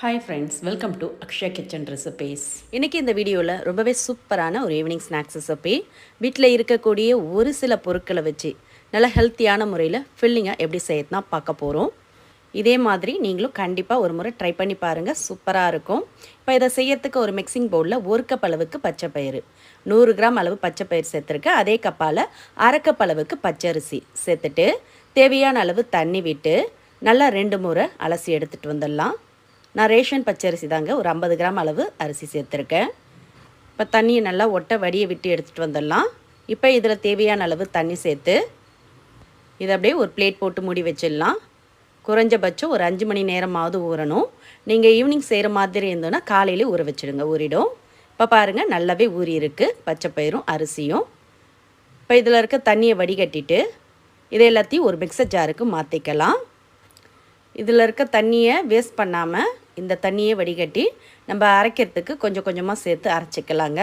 Hi friends welcome to Akshaya kitchen recipes இன்றைக்கி இந்த வீடியோவில் ரொம்பவே சூப்பரான ஒரு ஈவினிங் ஸ்நாக்ஸ் ரெசிபி வீட்டில் இருக்கக்கூடிய ஒரு சில பொருட்களை வச்சு நல்ல ஹெல்த்தியான முறையில் ஃபில்லிங்காக எப்படி செய்யறதுனா பார்க்க போகிறோம் இதே மாதிரி நீங்களும் கண்டிப்பாக ஒரு முறை ட்ரை பண்ணி பாருங்கள் சூப்பராக இருக்கும். இப்போ இதை செய்யறதுக்கு ஒரு மிக்சிங் பவுலில் ஒரு கப் அளவுக்கு பச்சை பயிறு நூறு கிராம் அளவு பச்சை பயிர் சேர்த்துருக்கேன். அதே கப்பால் அரைக்கப் அளவுக்கு பச்சரிசி சேர்த்துட்டு தேவையான அளவு தண்ணி விட்டு நல்லா ரெண்டு முறை அலசி எடுத்துகிட்டு வந்துடலாம். நான் ரேஷன் பச்சரிசி தாங்க ஒரு ஐம்பது கிராம் அளவு அரிசி சேர்த்துருக்கேன். இப்போ தண்ணியை நல்லா ஒட்ட வடியை விட்டு எடுத்துகிட்டு வந்துடலாம். இப்போ இதில் தேவையான அளவு தண்ணி சேர்த்து இதை அப்படியே ஒரு பிளேட் போட்டு மூடி வச்சிடலாம். குறைஞ்சபட்சம் ஒரு அஞ்சு மணி நேரமாவது ஊறணும். நீங்கள் ஈவினிங் செய்கிற மாதிரி இருந்தோன்னா காலையிலே ஊற வச்சுடுங்க ஊறிடும். இப்போ பாருங்கள் நல்லாவே ஊறி இருக்குது பச்சை பயிரும் அரிசியும். இப்போ இதில் இருக்க தண்ணியை வடிகட்டிட்டு இதை எல்லாத்தையும் ஒரு மிக்சர் ஜாருக்கு மாற்றிக்கலாம் இதில் இருக்க தண்ணியை வேஸ்ட் பண்ணாமல் இந்த தண்ணியை வடிகட்டி நம்ம அரைக்கிறதுக்கு கொஞ்சம் கொஞ்சமாக சேர்த்து அரைச்சிக்கலாங்க.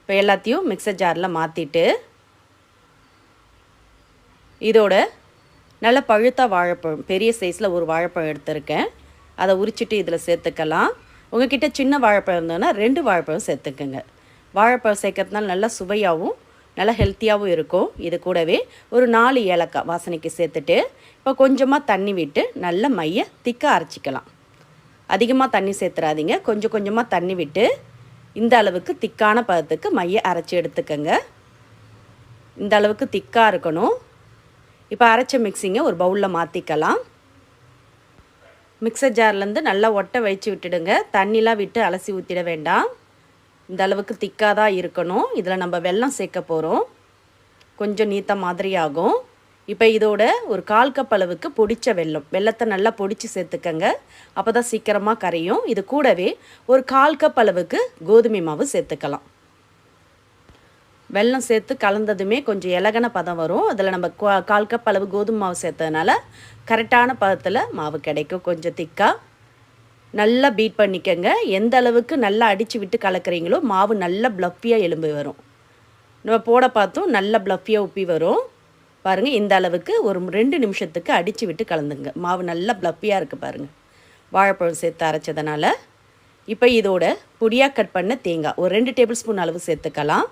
இப்போ எல்லாத்தையும் மிக்சர் ஜாரில் மாற்றிட்டு இதோட நல்ல பழுத்த வாழைப்பழம் பெரிய சைஸில் ஒரு வாழைப்பழம் எடுத்திருக்கேன். அதை உரிச்சிட்டு இதில் சேர்த்துக்கலாம். உங்ககிட்ட சின்ன வாழைப்பழம் இருந்ததுன்னா ரெண்டு வாழைப்பழம் சேர்த்துக்குங்க. வாழைப்பழம் சேர்க்கறதுனால நல்லா சுவையாகவும் நல்லா ஹெல்த்தியாகவும் இருக்கும். இது கூடவே ஒரு நாலு ஏலக்காய் வாசனைக்கு சேர்த்துட்டு இப்போ கொஞ்சமாக தண்ணி விட்டு நல்ல மைய திக்க அரைச்சிக்கலாம். அதிகமாக தண்ணி சேர்த்துறாதீங்க. கொஞ்சம் கொஞ்சமாக தண்ணி விட்டு இந்த அளவுக்கு திக்கான பதத்துக்கு மைய அரைச்சி எடுத்துக்கோங்க. இந்த அளவுக்கு திக்காக இருக்கணும். இப்போ அரைச்ச மிக்சிங்கை ஒரு பவுலில் மாற்றிக்கலாம் மிக்சர் ஜார்லேருந்து நல்லா ஒட்டை வச்சு விட்டுடுங்க. தண்ணிலாம் விட்டு அலசி ஊற்றிட வேண்டாம். இந்த அளவுக்கு திக்காக தான் இருக்கணும். இதில் நம்ம வெல்லம் சேர்க்க போகிறோம் கொஞ்சம் நீத்த மாதிரி ஆகும். இப்போ இதோட ஒரு கால் கப் அளவுக்கு பொடித்த வெல்லம். வெள்ளத்தை நல்லா பொடித்து சேர்த்துக்கங்க. அப்போ தான் சீக்கிரமாக கரையும். இது கூடவே ஒரு கால் கப் அளவுக்கு கோதுமை மாவு சேர்த்துக்கலாம். வெல்லம் சேர்த்து கலந்ததுமே கொஞ்சம் இலகன பதம் வரும். அதில் நம்ம கால் கப் அளவு கோதுமை மாவு சேர்த்ததுனால கரெக்டான பதத்தில் மாவு கிடைக்கும். கொஞ்சம் திக்காக நல்லா பீட் பண்ணிக்கோங்க. எந்த அளவுக்கு நல்லா அடித்து விட்டு கலக்கிறீங்களோ மாவு நல்லா ப்ளஃப்பியாக எலும்பு வரும். நம்ம போட பார்த்தும் நல்லா ப்ளஃப்பியாக உப்பி வரும். பாருங்கள் இந்த அளவுக்கு ஒரு ரெண்டு நிமிஷத்துக்கு அடித்து விட்டு கலந்துங்க. மாவு நல்லா ப்ளப்பியாக இருக்குது பாருங்கள் வாழைப்பழம் சேர்த்து அரைச்சதுனால இப்போ இதோட பொடியாக கட் பண்ண தேங்காய். ஒரு ரெண்டு டேபிள் ஸ்பூன் அளவு சேர்த்துக்கலாம்.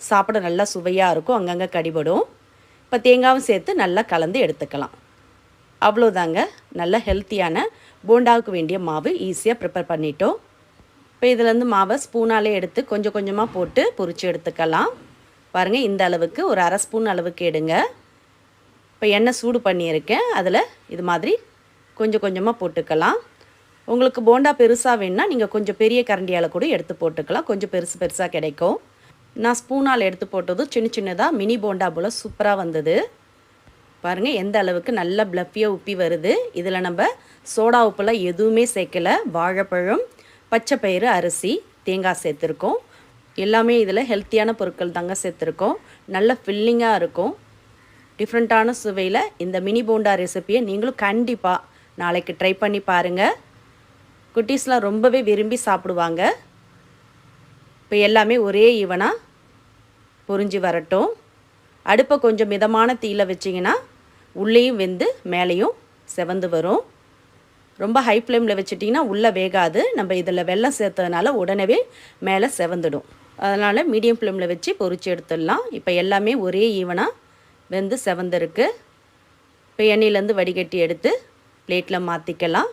சாப்பிட நல்லா சுவையாக இருக்கும் அங்கங்கே கடிபடும். இப்போ தேங்காயும் சேர்த்து நல்லா கலந்து எடுத்துக்கலாம். அவ்வளோதாங்க நல்ல ஹெல்த்தியான போண்டாவுக்கு வேண்டிய மாவு ஈஸியாக ப்ரிப்பேர் பண்ணிட்டோம். இப்போ இதிலேருந்து மாவை ஸ்பூனாலே எடுத்து கொஞ்சம் கொஞ்சமாக போட்டு பொரித்து எடுத்துக்கலாம். பாருங்கள் இந்த அளவுக்கு ஒரு அரை ஸ்பூன் அளவுக்கு எடுங்க. இப்போ எண்ணெய் சூடு பண்ணியிருக்கேன். அதில் இது மாதிரி கொஞ்சம் கொஞ்சமாக போட்டுக்கலாம். உங்களுக்கு போண்டா பெருசாக வேணுன்னா நீங்கள் கொஞ்சம் பெரிய கரண்டியால் கூட எடுத்து போட்டுக்கலாம். கொஞ்சம் பெருசு பெருசாக கிடைக்கும். நான் ஸ்பூனால் எடுத்து போட்டதும் சின்ன சின்னதாக மினி போண்டா போல் சூப்பராக வந்தது. பாருங்கள் எந்த அளவுக்கு நல்ல ப்ளஃபியாக உப்பி வருது. இதில் நம்ம சோடா உப்புலாம் எதுவுமே சேர்க்கலை. வாழைப்பழம் பச்சை பயிறு அரிசி தேங்காய் சேர்த்துருக்கோம். எல்லாமே இதில் ஹெல்த்தியான பொருட்கள் தாங்க சேர்த்துருக்கோம். நல்ல ஃபில்லிங்காக இருக்கும். டிஃப்ரெண்ட்டான சுவையில் இந்த மினி போண்டா ரெசிப்பியை நீங்களும் கண்டிப்பாக நாளைக்கு ட்ரை பண்ணி பாருங்கள் குட்டீஸ்லாம் ரொம்பவே விரும்பி சாப்பிடுவாங்க. இப்போ எல்லாமே ஒரே ஈவனாக பொறிஞ்சி வரட்டும். அடுப்பை கொஞ்சம் மிதமான தீயில் வச்சிங்கன்னா உள்ளேயும் வெந்து மேலேயும் செவந்து வரும். ரொம்ப ஹை ஃப்ளேமில் வச்சுட்டிங்கன்னா உள்ளே வேகாது. நம்ம இதில் வெள்ளம் சேர்த்ததுனால உடனே மேலே செவந்துடும். அதனால் மீடியம் ஃப்ளேமில் வச்சு பொறிச்சு எடுத்துடலாம். இப்போ எல்லாமே ஒரே ஈவனாக வெந்து செவந்திருக்கு இப்போ எண்ணெயிலேருந்து வடிகட்டி எடுத்து பிளேட்டில் மாற்றிக்கலாம்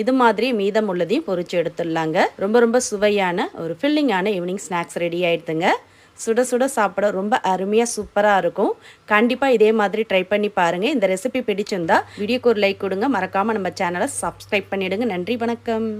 இது மாதிரி மீதம் உள்ளதையும் பொறிச்சு எடுத்துடலாங்க. ரொம்ப ரொம்ப சுவையான ஒரு ஃபில்லிங்கான ஈவினிங் ஸ்நாக்ஸ் ரெடி ஆகிடுதுங்க சுட சுட சாப்பிட ரொம்ப அருமையாக சூப்பராக இருக்கும். கண்டிப்பாக இதே மாதிரி ட்ரை பண்ணி பாருங்கள் இந்த ரெசிபி பிடிச்சிருந்தா வீடியோக்கு ஒரு லைக் கொடுங்க. மறக்காமல் நம்ம சேனலை சப்ஸ்கிரைப் பண்ணிவிடுங்க நன்றி வணக்கம்.